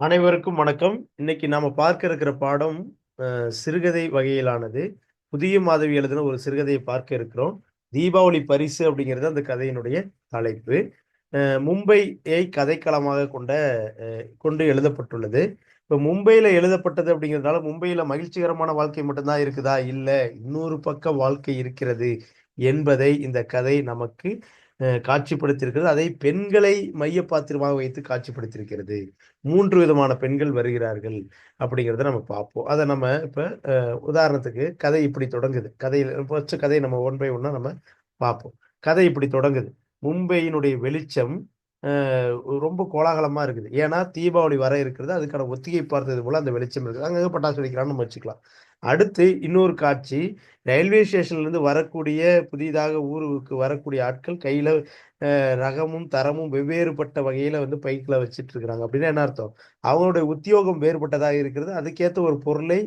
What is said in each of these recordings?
அனைவருக்கும் வணக்கம். இன்னைக்கு நாம பார்க்க இருக்கிற பாடம் சிறுகதை வகையிலானது. புதிய மாதவி எழுதின ஒரு சிறுகதையை பார்க்க இருக்கிறோம். தீபாவளி பரிசு அப்படிங்கிறது அந்த கதையினுடைய தலைப்பு. மும்பையை கதைக்களமாக கொண்ட கொண்டு எழுதப்பட்டுள்ளது. இப்போ மும்பையில் எழுதப்பட்டது அப்படிங்கிறதுனால மும்பையில் மகிழ்ச்சிகரமான வாழ்க்கை மட்டும்தான் இருக்குதா? இல்லை இன்னொரு பக்க வாழ்க்கை இருக்கிறது என்பதை இந்த கதை நமக்கு காட்சிப்படுத்தியிருக்கிறது. அதை பெண்களை மைய பாத்திரமாக வைத்து காட்சிப்படுத்தியிருக்கிறது. மூன்று விதமான பெண்கள் வருகிறார்கள் அப்படிங்கிறத நம்ம பார்ப்போம். அதை நம்ம இப்போ உதாரணத்துக்கு கதை இப்படி தொடங்குது. கதையில் ஃபர்ஸ்ட் கதையை நம்ம ஒன் பை ஒன்னா நம்ம பார்ப்போம். கதை இப்படி தொடங்குது. மும்பையினுடைய வெளிச்சம் ரொம்ப கோலாகலமாக இருக்குது. ஏன்னா தீபாவளி வர இருக்கிறது. அதுக்கான ஒத்திகை பார்த்தது போல அந்த வெளிச்சம் இருக்குது. அங்கே பட்டாசு வெடிக்கிறான்னு நம்ம வச்சுக்கலாம். அடுத்து இன்னொரு காட்சி. ரயில்வே ஸ்டேஷன்ல இருந்து வரக்கூடிய புதிதாக ஊருக்கு வரக்கூடிய ஆட்கள் கையில ரகமும் தரமும் வெவ்வேறுபட்ட வகையில வந்து பைக்கில் வச்சிட்டு இருக்கிறாங்க அப்படின்னா என்ன அர்த்தம்? அவங்களுடைய உத்தியோகம் வேறுபட்டதாக இருக்கிறது. அதுக்கேற்ற ஒரு பொருளை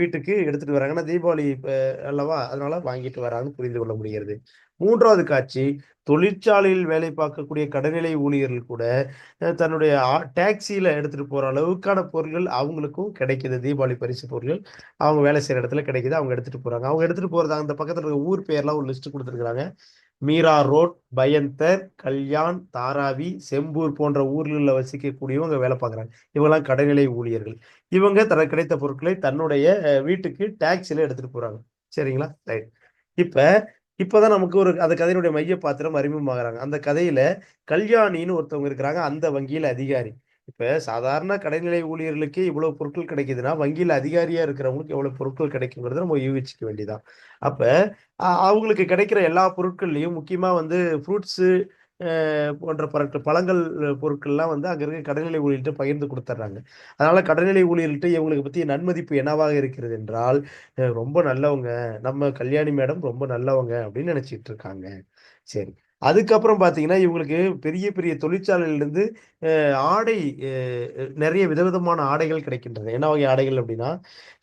வீட்டுக்கு எடுத்துட்டு வராங்க. ஏன்னா தீபாவளி அல்லவா? அதனால வாங்கிட்டு வராங்கன்னு புரிந்து கொள்ள முடிகிறது. மூன்றாவது காட்சி. தொழிற்சாலையில் வேலை பார்க்கக்கூடிய கடைநிலை ஊழியர்கள் கூட தன்னுடைய டாக்ஸியில எடுத்துட்டு போகிற அளவுக்கான பொருட்கள் அவங்களுக்கும் கிடைக்கிது. தீபாவளி பரிசு பொருட்கள் அவங்க வேலை செய்யற இடத்துல கிடைக்குது அவங்க எடுத்துட்டு போறாங்க. அவங்க எடுத்துட்டு போறது அந்த பக்கத்துல இருக்க ஊர் பேர்லாம் ஒரு லிஸ்ட் கொடுத்துருக்காங்க மீரா ரோட் பயந்தர் கல்யாண் தாராவி செம்பூர் போன்ற ஊர்களில் வசிக்கக்கூடியவங்க வேலை பார்க்குறாங்க. இவங்கெல்லாம் கடைநிலை ஊழியர்கள். இவங்க தனக்கு கிடைத்த பொருட்களை தன்னுடைய வீட்டுக்கு டாக்ஸில எடுத்துட்டு போறாங்க. சரிங்களா? ரைட் இப்போ இப்போதான் நமக்கு ஒரு அந்த கதையினுடைய மைய பாத்திரம் அறிமுகமாகறாங்க. அந்த கதையில கல்யாணின்னு ஒருத்தவங்க இருக்கிறாங்க. அந்த வங்கியில அதிகாரி. இப்ப சாதாரண கடைநிலை ஊழியர்களுக்கே இவ்வளவு பொருட்கள் கிடைக்குதுன்னா வங்கியில அதிகாரியா இருக்கிறவங்களுக்கு எவ்வளவு பொருட்கள் கிடைக்குங்கிறத நம்ம யூகிச்சுக்க வேண்டியதான் அப்ப அவங்களுக்கு கிடைக்கிற எல்லா பொருட்கள்லையும் முக்கியமா வந்து ஃப்ரூட்ஸ் போன்ற பொருட்கள் பழங்கள் பொருட்கள்லாம் வந்து அங்க இருக்க கடைநிலை ஊழியர்கிட்ட பகிர்ந்து கொடுத்துட்றாங்க அதனால கடைநிலை ஊழியர்கிட்ட இவங்களுக்கு பத்தி நன்மதிப்பு என்னவாக இருக்கிறது என்றால் ரொம்ப நல்லவங்க நம்ம கல்யாணி மேடம் ரொம்ப நல்லவங்க அப்படின்னு நினைச்சிட்டு இருக்காங்க. சரி. அதுக்கப்புறம் பார்த்தீங்கன்னா இவங்களுக்கு பெரிய பெரிய தொழிற்சாலையிலிருந்து ஆடை நிறைய விதவிதமான ஆடைகள் கிடைக்கின்றன என்ன வகை ஆடைகள் அப்படின்னா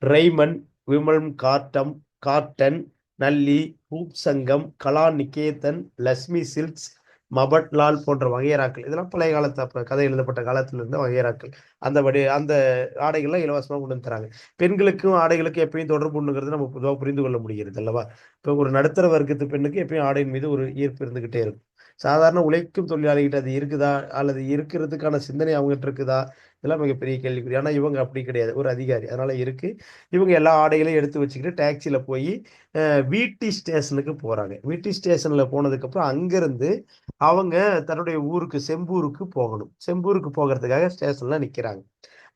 Raymond Vimal cotton cotton Nalli Roop Sangam Kala Niketan Lakshmi silks Mafatlal போன்ற வகையராக்கள். இதெல்லாம் பழைய காலத்து அப்போ கதை எழுதப்பட்ட காலத்துல இருந்த அந்த வடி அந்த ஆடைகள்லாம் இலவசமாக கொண்டு வந்து தராங்க. பெண்களுக்கும் ஆடைகளுக்கும் எப்பயும் தொடர்பு நம்ம பொதுவாக புரிந்து கொள்ள முடிகிறது அல்லவா? இப்போ ஒரு நடுத்தர வர்க்கத்து பெண்ணுக்கு எப்பயும் ஆடையின் மீது ஒரு ஈர்ப்பு இருந்துகிட்டே இருக்கும். சாதாரண உழைக்கும் தொழிலாளிகிட்ட அது இருக்குதா? அல்லது இருக்கிறதுக்கான சிந்தனை அவங்ககிட்ட இருக்குதா? இதெல்லாம் மிகப்பெரிய கேள்விக்குறி. ஆனால் இவங்க அப்படி கிடையாது. ஒரு அதிகாரி. அதனால இருக்கு. இவங்க எல்லா ஆடைகளையும் எடுத்து வச்சுக்கிட்டு டாக்ஸியில் போய் வீட்டி ஸ்டேஷனுக்கு போகிறாங்க வீட்டி ஸ்டேஷனில் போனதுக்கப்புறம் அங்கேருந்து அவங்க தன்னுடைய ஊருக்கு செம்பூருக்கு போகணும். செம்பூருக்கு போகிறதுக்காக ஸ்டேஷன்ல நிற்கிறாங்க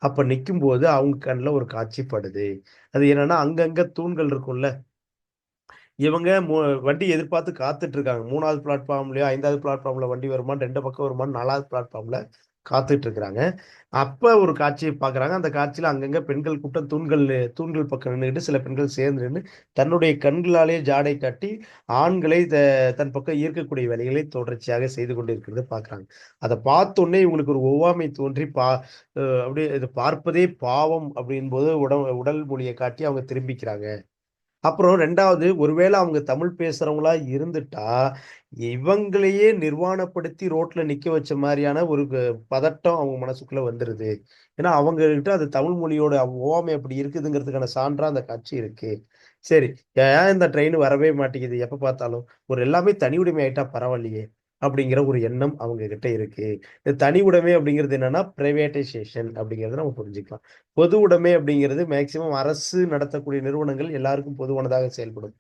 அப்போ நிற்கும்போது அவங்க கண்ணில் ஒரு காட்சிப்படுது அது என்னென்னா அங்கங்கே தூண்கள் இருக்கும்ல? இவங்க வண்டி எதிர்பார்த்து காத்துட்டு இருக்காங்க மூணாவது பிளாட்ஃபார்ம்லயோ ஐந்தாவது பிளாட்ஃபார்ம்ல வண்டி வருமா ரெண்டு பக்கம் வருமா நாலாவது பிளாட்ஃபார்ம்ல காத்துட்டு இருக்கிறாங்க அப்ப ஒரு காட்சியை பாக்குறாங்க. அந்த காட்சியில அங்கங்க பெண்கள் கூட்டம் தூண்கள் தூண்கள் பக்கம் நின்றுட்டு சில பெண்கள் சேர்ந்து நின்று தன்னுடைய கண்களாலே ஜாடை காட்டி ஆண்களை த- தன் பக்கம் ஈர்க்கக்கூடிய வேலைகளை தொடர்ச்சியாக செய்து கொண்டிருக்கிறத பாக்குறாங்க. அதை பார்த்தோன்னே இவங்களுக்கு ஒரு ஒவ்வாமை தோன்றி பா அப்படியே இது பார்ப்பதே பாவம் அப்படின் போது உடல் உடல் மொழியை காட்டி அவங்க திரும்பிக்கிறாங்க. அப்புறம் ரெண்டாவது ஒருவேளை அவங்க தமிழ் பேசுறவங்களா இருந்துட்டா இவங்களையே நிர்வாணப்படுத்தி ரோட்ல நிக்க வச்ச மாதிரியான ஒரு க- பதட்டம் அவங்க மனசுக்குள்ள வந்துருது. ஏன்னா அவங்க கிட்ட அது தமிழ் மொழியோட ஓமை அப்படி இருக்குதுங்கிறதுக்கான சான்றா அந்த காட்சி இருக்கு. சரி ஏன் இந்த ட்ரெயின் வரவே மாட்டேங்குது? எப்ப பார்த்தாலும்? ஒரு எல்லாமே தனி உரிமை ஆயிட்டா பரவாயில்லையே. அப்படிங்கிற ஒரு எண்ணம் அவங்க கிட்ட இருக்கு. இந்த தனி உடைமை அப்படிங்கிறது என்னன்னா பிரைவேட்டைசேஷன் அப்படிங்கறத நம்ம புரிஞ்சுக்கலாம். பொது உடைமை அப்படிங்கிறது மேக்சிமம் அரசு நடத்தக்கூடிய நிறுவனங்கள் எல்லாருக்கும் பொதுவானதாக செயல்படும்.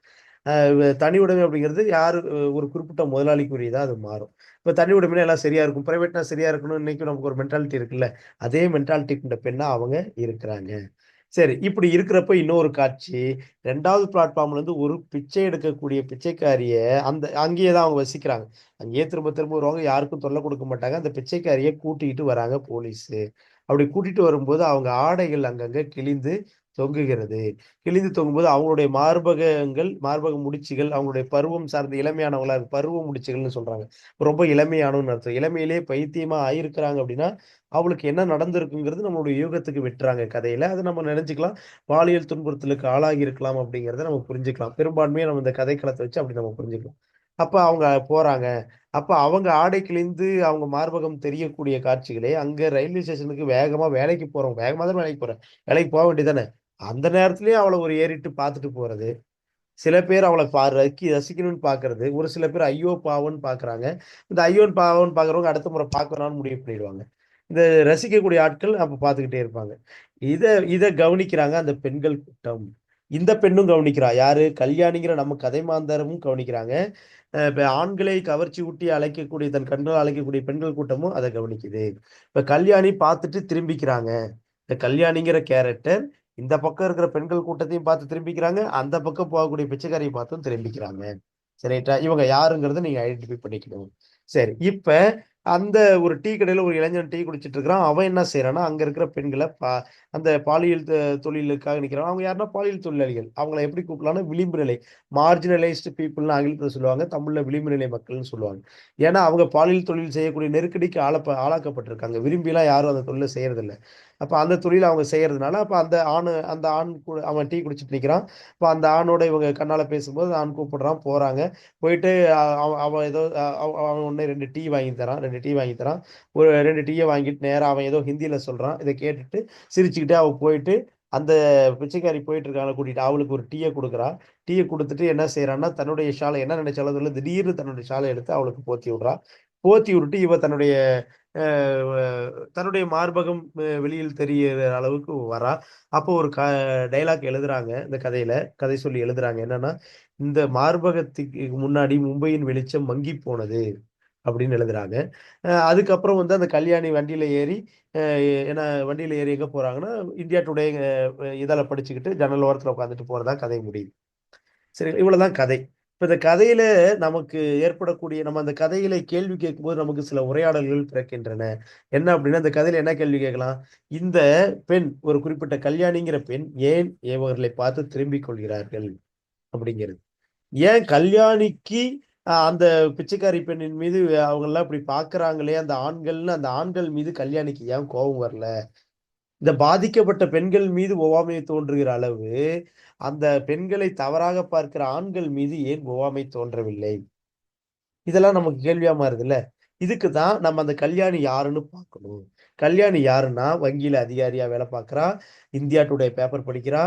தனி உடைமை அப்படிங்கிறது யார் ஒரு குறிப்பிட்ட முதலாளிக்குரியதா அது மாறும். இப்போ தனி உடைமைனா எல்லாம் சரியா இருக்கும். பிரைவேட்னா சரியா இருக்கணும். இன்னைக்கு நமக்கு ஒரு மென்டாலிட்டி இருக்குல்ல. அதே மென்டாலிட்டி கொண்ட பெண்ணா அவங்க இருக்கிறாங்க. சரி இப்படி இருக்கிறப்ப இன்னொரு காட்சி. ரெண்டாவது பிளாட்ஃபார்ம்ல இருந்து ஒரு பிச்சை எடுக்கக்கூடிய பிச்சைக்காரிய அந்த அங்கேயே தான் அவங்க வசிக்கிறாங்க. அங்கேயே திரும்ப திரும்ப வருவாங்க. யாருக்கும் தொல்லை கொடுக்க மாட்டாங்க. அந்த பிச்சைக்காரியை கூட்டிகிட்டு வராங்க போலீஸ். அப்படி கூட்டிட்டு வரும்போது அவங்க ஆடைகள் அங்கங்க கிழிந்து தொங்குகிறது. கிழிந்து தொங்கும்போது அவங்களுடைய மார்பகங்கள் மார்பக முடிச்சுகள் அவங்களுடைய பருவம் சார்ந்த இளமையானவங்களா பருவ முடிச்சுகள்னு சொல்றாங்க. ரொம்ப இளமையானவன்னு அர்த்தம். இளமையிலே பைத்தியமா ஆயிருக்கிறாங்க அப்படின்னா அவளுக்கு என்ன நடந்திருக்குங்கிறது நம்மளுடைய யூகத்துக்கு விட்டுறாங்க கதையில. அது நம்ம நினைச்சுக்கலாம். பாலியல் துன்புறுத்தலுக்கு ஆளாகி இருக்கலாம் அப்படிங்கிறத நம்ம புரிஞ்சுக்கலாம். பெரும்பான்மையை நம்ம இந்த கதைக்களத்தை வச்சு அப்படி நம்ம புரிஞ்சுக்கலாம். அப்ப அவங்க போறாங்க. அப்ப அவங்க ஆடை கிழிந்து அவங்க மார்பகம் தெரியக்கூடிய காட்சிகளே அங்க ரயில்வே ஸ்டேஷனுக்கு வேகமா வேலைக்கு போறோம் வேகமா தான் வேலைக்கு போறேன் வேலைக்கு போக வேண்டியதானே அந்த நேரத்திலயும் அவளை ஒரு ஏறிட்டு பார்த்துட்டு போறது. சில பேர் அவளை பா ரக்கி ரசிக்கணும்னு பாக்குறது ஒரு சில பேர் ஐயோ பாவம்னு பாக்குறாங்க இந்த ஐயோன் பாவம்னு பாக்குறவங்க அடுத்த முறை பார்க்கணும்னு முடிவு பண்ணிடுவாங்க. இந்த ரசிக்கக்கூடிய ஆட்கள் அப்ப பார்த்துக்கிட்டே இருப்பாங்க. இதை இதை கவனிக்கிறாங்க அந்த பெண்கள் கூட்டம். இந்த பெண்ணும் கவனிக்கிறா. யாரு? கல்யாணிங்கிற நம்ம கதை மாந்தரமும் கவனிக்கிறாங்க. இப்ப ஆண்களை கவர்ச்சி ஊட்டி அழைக்கக்கூடிய தன் கண்கள் அழைக்கக்கூடிய பெண்கள் கூட்டமும் அதை கவனிக்குது. இப்ப கல்யாணி பார்த்துட்டு திரும்பிக்கிறாங்க. இந்த கல்யாணிங்கிற கேரக்டர் இந்த பக்கம் இருக்கிற பெண்கள் கூட்டத்தையும் பார்த்து திரும்பிக்கிறாங்க. அந்த பக்கம் போகக்கூடிய பிச்சைக்காரியை பார்த்தும் திரும்பிக்கிறாங்க. சரிட்டா இவங்க யாருங்கிறத நீங்க ஐடென்டிஃபை பண்ணிக்கணும். சரி இப்ப அந்த ஒரு டீ கடையில் ஒரு இளைஞன் டீ குடிச்சிட்டு இருக்கிறான் அவன் என்ன செய்யறான்னா அங்கே இருக்கிற பெண்களை பா அந்த பாலியல் தொழிலுக்காக நிற்கிறான் அவங்க யாருன்னா பாலியல் தொழிலாளிகள். அவங்கள எப்படி கூப்பிடலாம்னா விளிம்பு நிலை மார்ஜினலைஸ்டு பீப்புள்னு ஆங்கிலத்தில் சொல்லுவாங்க தமிழில் விளிம்பு நிலை மக்கள்னு சொல்லுவாங்க. ஏன்னா அவங்க பாலியல் தொழில் செய்யக்கூடிய நெருக்கடிக்கு ஆளப்ப ஆளாக்கப்பட்டிருக்காங்க. விரும்பிலாம் யாரும் அந்த தொழிலை செய்கிறதில்ல அப்போ அந்த தொழில் அவங்க செய்கிறதுனால அப்போ அந்த ஆண் அந்த ஆண் அவன் டீ குடிச்சிட்டு நிற்கிறான் இப்போ அந்த ஆணோட இவங்க கண்ணால் பேசும்போது ஆண் கூப்பிடுறான் போகிறாங்க போயிட்டு அவன் ஏதோ அவன் ஒன்று ரெண்டு டீ வாங்கி தரான் ரெண்டு டீ வாங்கி தரான். ஒரு ரெண்டு டீயை வாங்கிட்டு நேராக அவன் ஏதோ ஹிந்தியில் சொல்கிறான் இதை கேட்டுட்டு சிரிச்சுக்கிட்டே அவள் போயிட்டு அந்த பிச்சைக்காரி போயிட்டு இருக்காங்க கூட்டிட்டு அவளுக்கு ஒரு டீயை கொடுக்குறா. டீயை கொடுத்துட்டு என்ன செய்யறான்னா தன்னுடைய ஷாலை என்ன நினைச்சாலும் திடீர்னு தன்னுடைய ஷாலை எடுத்து அவளுக்கு போத்தி விடுறா. போத்தி விட்டுட்டு இவ தன்னுடைய தன்னுடைய மார்பகம் வெளியில் தெரியிற அளவுக்கு வரா. அப்போ ஒரு க டைலாக் எழுதுறாங்க இந்த கதையில. கதை சொல்லி எழுதுறாங்க. என்னன்னா இந்த மார்பகத்துக்கு முன்னாடி மும்பையின் வெளிச்சம் மங்கி போனது அப்படின்னு எழுதுறாங்க. அதுக்கப்புறம் வந்து அந்த கல்யாணி வண்டியில ஏறி ஏன்னா வண்டியில ஏறி எங்க போறாங்கன்னா இந்தியா டுடே இதில் படிச்சுக்கிட்டு ஜன்னல் ஓரத்தில் உட்காந்துட்டு போறதா கதை முடியுது. சரி இவ்வளவுதான் கதை. இப்ப இந்த கதையில நமக்கு ஏற்படக்கூடிய நம்ம அந்த கதையில கேள்வி கேட்கும்போது நமக்கு சில உரையாடல்கள் பிறக்கின்றன. என்ன அப்படின்னா அந்த கதையில என்ன கேள்வி கேட்கலாம்? இந்த பெண் ஒரு குறிப்பிட்ட கல்யாணிங்கிற பெண் ஏன் ஏவர்களை பார்த்து திரும்பிக் கொள்கிறார்கள் அப்படிங்கிறது. ஏன் கல்யாணிக்கு அந்த பிச்சைக்காரி பெண்ணின் மீது அவங்க எல்லாம் இப்படி பாக்குறாங்களே அந்த ஆண்கள்னு அந்த ஆண்கள் மீது கல்யாணிக்கு ஏன் கோபம் வரல? இந்த பாதிக்கப்பட்ட பெண்கள் மீது ஒவ்வாமை தோன்றுகிற அளவு அந்த பெண்களை தவறாக பார்க்கிற ஆண்கள் மீது ஏன் ஒவ்வாமை தோன்றவில்லை? இதெல்லாம் நமக்கு கேள்வியா மாறுதுல்ல? இதுக்கு தான் நம்ம அந்த கல்யாணி யாருன்னு பார்க்கணும். கல்யாணி யாருன்னா வங்கியில் அதிகாரியாக வேலை பார்க்குறா இந்தியா டுடே பேப்பர் படிக்கிறா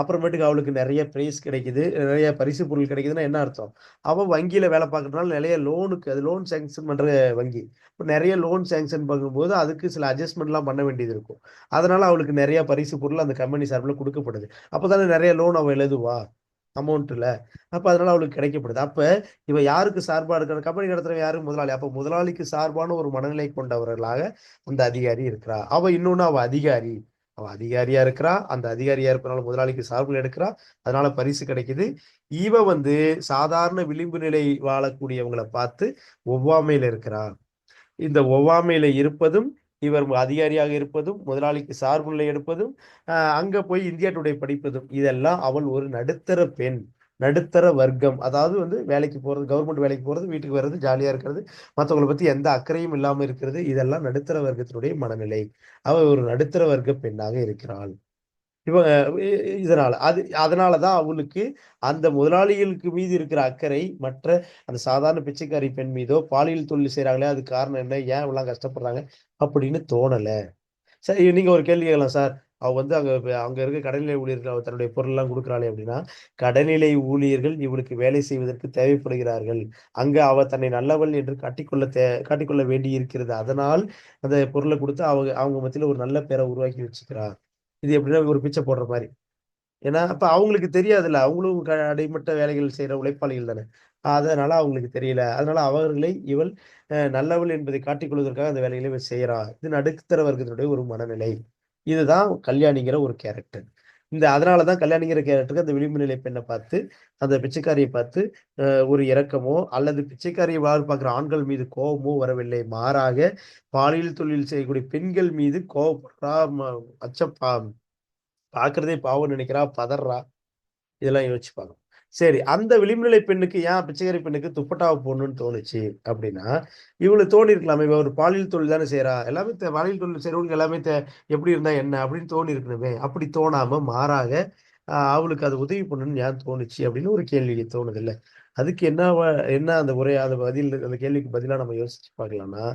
அப்புறமேட்டுக்கு அவளுக்கு நிறைய பிரைஸ் கிடைக்குது நிறைய பரிசு பொருள் கிடைக்குதுன்னா என்ன அர்த்தம்? அவள் வங்கியில் வேலை பார்க்குறதுனால நிறைய லோனுக்கு அது லோன் சேங்ஷன் பண்ணுற வங்கி. இப்போ நிறைய லோன் சேங்ஷன் பண்ணும்போது அதுக்கு சில அட்ஜஸ்ட்மெண்ட்லாம் பண்ண வேண்டியது இருக்கும். அதனால் அவளுக்கு நிறைய பரிசு பொருள் அந்த கம்பெனி சார்பில் கொடுக்கப்படுது. அப்போதானே நிறைய லோன் அவள் எழுதுவா? அமௌண்ட்டில் அப்போ அதனால் அவளுக்கு கிடைக்கப்படுது. அப்போ இவ யாருக்கு சார்பாக இருக்கிற கம்பெனி நடத்துற யாரும் முதலாளி? அப்போ முதலாளிக்கு சார்பான ஒரு மனநிலை கொண்டவர்களாக அந்த அதிகாரி இருக்கிறா. அவள் இன்னொன்று அவள் அதிகாரி. அவள் அதிகாரியா இருக்கிறா. அந்த அதிகாரியா இருக்கிறனால முதலாளிக்கு சார்பில் எடுக்கிறா. அதனால பரிசு கிடைக்குது. இவ வந்து சாதாரண விளிம்பு நிலை வாழக்கூடியவங்களை பார்த்து ஒவ்வாமையில இருக்கிறா. இந்த ஒவ்வாமையில இருப்பதும் இவர் அதிகாரியாக இருப்பதும் முதலாளிக்கு சார்புள்ள எடுப்பதும் அங்க போய் இந்தியா டுடே படிப்பதும் இதெல்லாம் அவள் ஒரு நடுத்தர பெண் நடுத்தர வர்க்கம். அதாவது வந்து வேலைக்கு போகிறது கவர்மெண்ட் வேலைக்கு போகிறது வீட்டுக்கு வர்றது ஜாலியாக இருக்கிறது மற்றவங்களை பற்றி எந்த அக்கறையும் இல்லாமல் இருக்கிறது இதெல்லாம் நடுத்தர வர்க்கத்தினுடைய மனநிலை. அவள் ஒரு நடுத்தர வர்க்க பெண்ணாக இருக்கிறாள். இவங்க இதனால. அது அதனாலதான் அவளுக்கு அந்த முதலாளிகளுக்கு மீது இருக்கிற அக்கறை மற்ற அந்த சாதாரண பிச்சைக்காரி பெண் மீதோ பாலியல் தொழில் செய்கிறாங்களே அது காரணம் என்ன? ஏன் இவெல்லாம் கஷ்டப்படுறாங்க? அப்படின்னு தோணலை. சரி நீங்கள் ஒரு கேள்வி கேட்கலாம் சார். அவ வந்து அங்க அங்க இருக்க கடல்நிலை ஊழியர்கள் அவ தன்னுடைய பொருள்லாம் கொடுக்குறாளே அப்படின்னா கடல்நிலை ஊழியர்கள் இவளுக்கு வேலை செய்வதற்கு தேவைப்படுகிறார்கள். அங்க அவ தன்னை நல்லவள் என்று காட்டிக்கொள்ள தே காட்டிக்கொள்ள வேண்டி இருக்கிறது அதனால் அந்த பொருளை கொடுத்து அவங்க அவங்க மத்தியில் ஒரு நல்ல பேரை உருவாக்கி வச்சுக்கிறார் இது எப்படின்னா ஒரு பிச்சை போடுற மாதிரி. ஏன்னா அப்ப அவங்களுக்கு தெரியாதுல்ல. அவங்களும் அடைமட்ட வேலைகள் செய்யற உழைப்பாளிகள் தானே. அதனால அவங்களுக்கு தெரியல. அதனால அவர்களை இவள் நல்லவள் என்பதை காட்டிக்கொள்வதற்காக அந்த வேலைகளை இவள் செய்யறா இது நடுத்தர வர்க்கத்தினுடைய ஒரு மனநிலை. இதுதான் கல்யாணிங்கிற ஒரு கேரக்டர் இந்த அதனால தான் கல்யாணிங்கிற கேரக்டருக்கு அந்த விளிம்பு நிலை பெண்ணை பார்த்து அந்த பிச்சைக்காரியை பார்த்து ஒரு இறக்கமோ அல்லது பிச்சைக்காரியை வாழ் பார்க்குற ஆண்கள் மீது கோபமோ வரவில்லை. மாறாக பாலியல் தொழில் செய்யக்கூடிய பெண்கள் மீது கோபப்படுறா அச்சப்பா பாக்குறதே பாவம் நினைக்கிறா பதறா. இதெல்லாம் யோசிச்சுப்பாங்க சரி அந்த விளிம்புநிலை பெண்ணுக்கு ஏன் பிச்சைக்காரி பெண்ணுக்கு துப்பட்டாவை போடணும்னு தோணுச்சு அப்படின்னா இவங்களுக்கு தோணி இருக்கலாமே இவ ஒரு பாலியல் தொழில் தானே செய்யறா எல்லாமே பாலியல் தொழில் செய்யறவங்க எல்லாமே எப்படி இருந்தா என்ன அப்படின்னு தோணி இருக்கணுமே அப்படி தோணாம மாறாக அவளுக்கு அது உதவி பண்ணணும்னு ஏன் தோணுச்சு அப்படின்னு ஒரு கேள்வி தோணுது இல்லை அதுக்கு என்ன என்ன அந்த உரை அந்த பதில் அந்த கேள்விக்கு பதிலாக நம்ம யோசிச்சு பார்க்கலாம்னா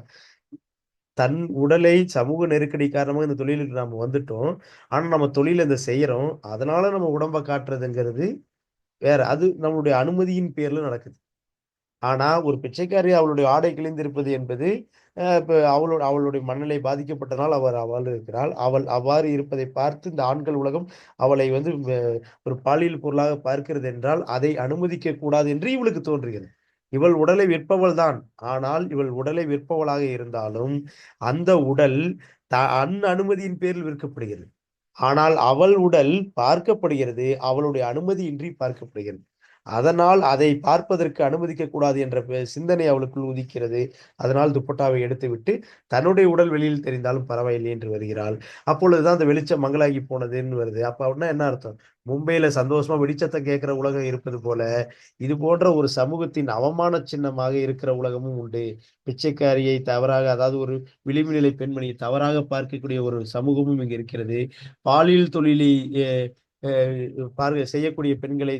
தன் உடலை சமூக நெருக்கடி காரணமாக இந்த தொழிலுக்கு நம்ம வந்துட்டோம் ஆனால் நம்ம தொழில் இந்த செய்கிறோம் அதனால நம்ம உடம்பை காட்டுறதுங்கிறது வேற அது நம்மளுடைய அனுமதியின் பேர்ல நடக்குது. ஆனா ஒரு பிச்சைக்காரி அவளுடைய ஆடை கிழிந்திருப்பது என்பது இப்போ அவளோட அவளுடைய மனநிலை பாதிக்கப்பட்டனால் அவர் அவள் இருக்கிறாள் அவள் அவ்வாறு இருப்பதை பார்த்து இந்த ஆண்கள் உலகம் அவளை வந்து ஒரு பாலியல் பொருளாக பார்க்கிறது என்றால் அதை அனுமதிக்க கூடாது என்று இவளுக்கு தோன்றுகிறது. இவள் உடலை விற்பவள் தான். ஆனால் இவள் உடலை விற்பவளாக இருந்தாலும் அந்த உடல் த அன் அனுமதியின் பேரில் விற்கப்படுகிறது. ஆனால் அவள் உடல் பார்க்கப்படுகிறது அவளுடைய அனுமதியின்றி பார்க்கப்படுகிறது. அதனால் அதை பார்ப்பதற்கு அனுமதிக்க கூடாது என்ற சிந்தனை அவளுக்குள் உதிக்கிறது. அதனால் துப்பட்டாவை எடுத்துவிட்டு தன்னுடைய உடல் வெளியில் தெரிந்தாலும் பரவாயில்லை என்று வருகிறாள். அப்பொழுதுதான் அந்த வெளிச்சம் மங்களாகி போனதுன்னு வருது. அப்ப அப்படின்னா என்ன அர்த்தம்? மும்பையில சந்தோஷமா வெளிச்சத்தை கேட்கிற உலகம் இருப்பது போல இது போன்ற ஒரு சமூகத்தின் அவமான சின்னமாக இருக்கிற உலகமும் உண்டு. பிச்சைக்காரியை தவறாக அதாவது ஒரு விளிம்பு நிலை பெண்மணியை தவறாக பார்க்கக்கூடிய ஒரு சமூகமும் இங்கு இருக்கிறது. பாலியல் தொழிலை பார்வை செய்யக்கூடிய பெண்களை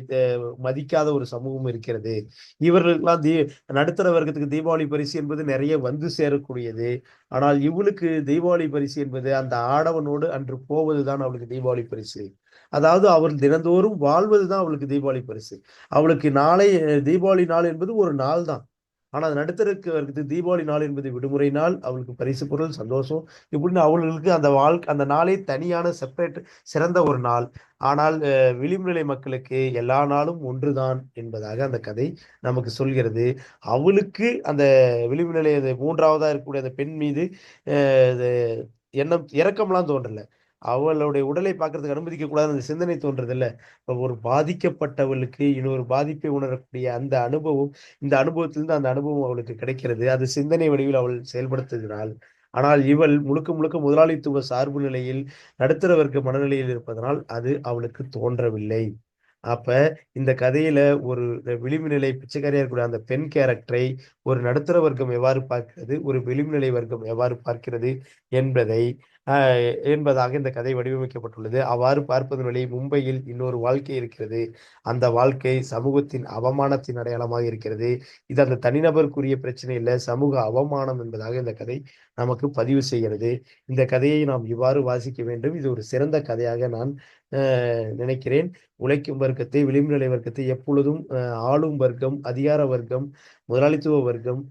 மதிக்காத ஒரு சமூகம் இருக்கிறது. இவர்களுக்கெல்லாம் தீ நடுத்தர வர்க்கத்துக்கு தீபாவளி பரிசு என்பது நிறைய வந்து சேரக்கூடியது. ஆனால் இவளுக்கு தீபாவளி பரிசு என்பது அந்த ஆடவனோடு அன்று போவதுதான் அவளுக்கு தீபாவளி பரிசு. அதாவது அவள் தினந்தோறும் வாழ்வதுதான் அவளுக்கு தீபாவளி பரிசு. அவளுக்கு நாளை தீபாவளி நாள் என்பது ஒரு நாள் தான் ஆனால் நடுத்தருக்கு தீபாவளி நாள் என்பது விடுமுறை நாள் அவளுக்கு பரிசு பொருள் சந்தோஷம். இப்படின்னு அவர்களுக்கு அந்த வாழ்க்கை அந்த நாளே தனியான செப்பரேட் சிறந்த ஒரு நாள். ஆனால் விளிம்புநிலை மக்களுக்கு எல்லா நாளும் ஒன்றுதான் என்பதாக அந்த கதை நமக்கு சொல்கிறது. அவளுக்கு அந்த விளிம்புநிலை மூன்றாவதாக இருக்கக்கூடிய அந்த பெண் மீது எண்ணம் இறக்கம்லாம் தோன்றலை. அவளுடைய உடலை பார்க்கறதுக்கு அனுமதிக்க கூடாது அந்த சிந்தனை தோன்றது ஒரு பாதிக்கப்பட்டவளுக்கு இன்னொரு பாதிப்பை உணரக்கூடிய அந்த அனுபவம் இந்த அனுபவத்திலிருந்து அந்த அனுபவம் அவளுக்கு கிடைக்கிறது. அது சிந்தனை வடிவில் அவள் செயல்படுத்துகிறாள். ஆனால் இவள் முழுக்க முழுக்க முதலாளித்துவ சார்பு நிலையில் நடுத்தர வர்க்க மனநிலையில் இருப்பதனால் அது அவளுக்கு தோன்றவில்லை. அப்ப இந்த கதையில ஒரு விளிம்பு நிலை பிச்சைக்காரியா இருக்கக்கூடிய அந்த பெண் கேரக்டரை ஒரு நடுத்தர வர்க்கம் எவ்வாறு பார்க்கிறது ஒரு விளிம்பு நிலை வர்க்கம் எவ்வாறு பார்க்கிறது என்பதை என்பதாக இந்த கதை வடிவமைக்கப்பட்டுள்ளது. அவ்வாறு பார்ப்பதன் வழி மும்பையில் இன்னொரு வாழ்க்கை இருக்கிறது. அந்த வாழ்க்கை சமூகத்தின் அவமானத்தின் அடையாளமாக இருக்கிறது. இது அந்த தனிநபருக்குரிய பிரச்சனை இல்லை சமூக அவமானம் என்பதாக இந்த கதை நமக்கு பதிவு செய்கிறது. இந்த கதையை நாம் இவ்வாறு வாசிக்க வேண்டும். இது ஒரு சிறந்த கதையாக நான் நினைக்கிறேன். உழைக்கும் வர்க்கத்தை விளிம்பு நிலை வர்க்கத்தை எப்பொழுதும் ஆளும் வர்க்கம் அதிகார வர்க்கம் முதலாளித்துவ வர்க்கம்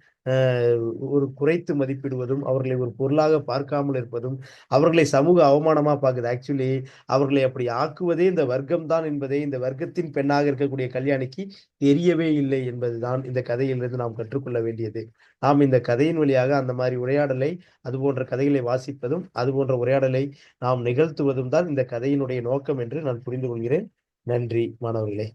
ஒரு குறைத்து மதிப்பிடுவதும் அவர்களை ஒரு பொருளாக பார்க்காமல் இருப்பதும் அவர்களை சமூக அவமானமா பார்க்குது. ஆக்சுவலி அவர்களை அப்படி ஆக்குவதே இந்த வர்க்கம் தான் என்பதை இந்த வர்க்கத்தின் பெண்ணாக இருக்கக்கூடிய கல்யாணிக்கு தெரியவே இல்லை என்பதுதான் இந்த கதையிலிருந்து நாம் கற்றுக்கொள்ள வேண்டியது. நாம் இந்த கதையின் வழியாக அந்த மாதிரி உரையாடலை அது போன்ற கதைகளை வாசிப்பதும் அது போன்ற உரையாடலை நாம் நிகழ்த்துவதும் தான் இந்த கதையினுடைய நோக்கம் என்று நான் புரிந்து கொள்கிறேன். நன்றி மாணவர்களே.